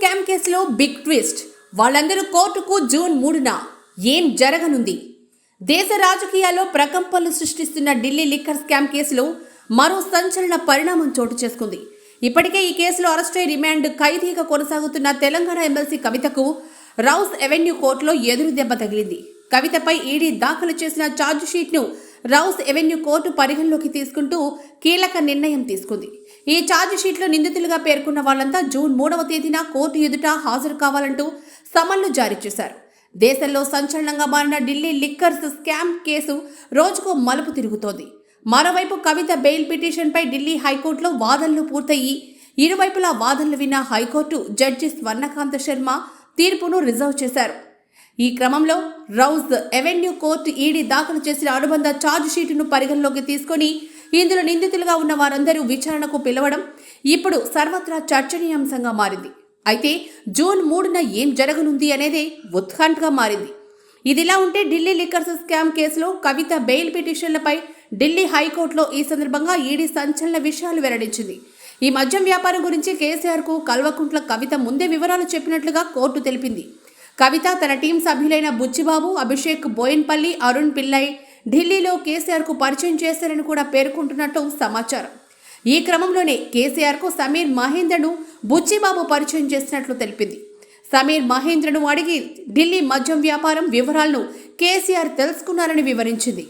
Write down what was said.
Scam కేసులో big twist. వాళ్ళందరూ కోర్టుకు జూన్ మూడున ఏం జరగనుంది? దేశ రాజకీయాల్లో ప్రకంపనలు సృష్టిస్తున్న ఢిల్లీ లిక్కర్ స్కామ్ కేసులో మరో సంచలన పరిణామం చోటు చేసుకుంది. ఇప్పటికే ఈ కేసులో అరెస్టై రిమాండ్ ఖైదీగా కొనసాగుతున్న తెలంగాణ ఎమ్మెల్సీ కవితకు రౌస్ ఎవెన్యూ కోర్టులో ఎదురు దెబ్బ తగిలింది. కవితపై ఈడీ దాఖలు చేసిన ఛార్జ్ షీట్ను రౌస్ ఎవెన్యూ కోర్టు పరిగణలోకి తీసుకుంటూ కీలక నిర్ణయం తీసుకుంది. ఈ ఛార్జ్ షీట్లో నిందితులుగా పేర్కొన్న వాళ్ళంతా జూన్ మూడవ తేదీన కోర్టు ఎదుట హాజరు కావాలంటూ సమన్లు జారీ చేశారు. దేశంలో సంచలనంగా మారిన ఢిల్లీ లిక్కర్స్ స్కామ్ కేసు రోజుకో మలుపు తిరుగుతోంది. మరోవైపు కవిత బెయిల్ పిటిషన్పై ఢిల్లీ హైకోర్టులో వాదనలు పూర్తయి ఇరువైపులా వాదనలు విన్న హైకోర్టు జడ్జి స్వర్ణకాంత శర్మ తీర్పును రిజర్వ్ చేశారు. ఈ క్రమంలో రౌజ్ ఎవెన్యూ కోర్టు ఈడీ దాఖలు చేసిన అనుబంధ ఛార్జ్ షీటును పరిగణలోకి తీసుకొని ఇందులో నిందితులుగా ఉన్న వారందరూ విచారణకు పిలవడం ఇప్పుడు సర్వత్రా చర్చనీయాంశంగా మారింది. అయితే జూన్ మూడున ఏం జరగనుంది అనేది ఉత్కంఠగా మారింది. ఇదిలా ఉంటే ఢిల్లీ లిక్కర్స్ స్కామ్ కేసులో కవిత బెయిల్ పిటిషన్లపై ఢిల్లీ హైకోర్టులో ఈ సందర్భంగా ఈడీ సంచలన విషయాలు వెల్లడించింది. ఈ మద్యం వ్యాపారం గురించి కేసీఆర్కు కల్వకుంట్ల కవిత ముందే వివరాలు చెప్పినట్లుగా కోర్టు తెలిపింది. కవిత తన టీం సభ్యులైన బుచ్చిబాబు అభిషేక్ బోయన్పల్లి అరుణ్ పిల్లై ఢిల్లీలో కేసీఆర్కు పరిచయం చేశారని కూడా పేర్కొంటున్నట్టు సమాచారం. ఈ క్రమంలోనే కేసీఆర్కు సమీర్ మహేంద్రను బుచ్చిబాబు పరిచయం చేసినట్లు తెలిపింది. సమీర్ మహేంద్రను అడిగి ఢిల్లీ మద్యం వ్యాపారం వివరాలను కేసీఆర్ తెలుసుకున్నారని వివరించింది.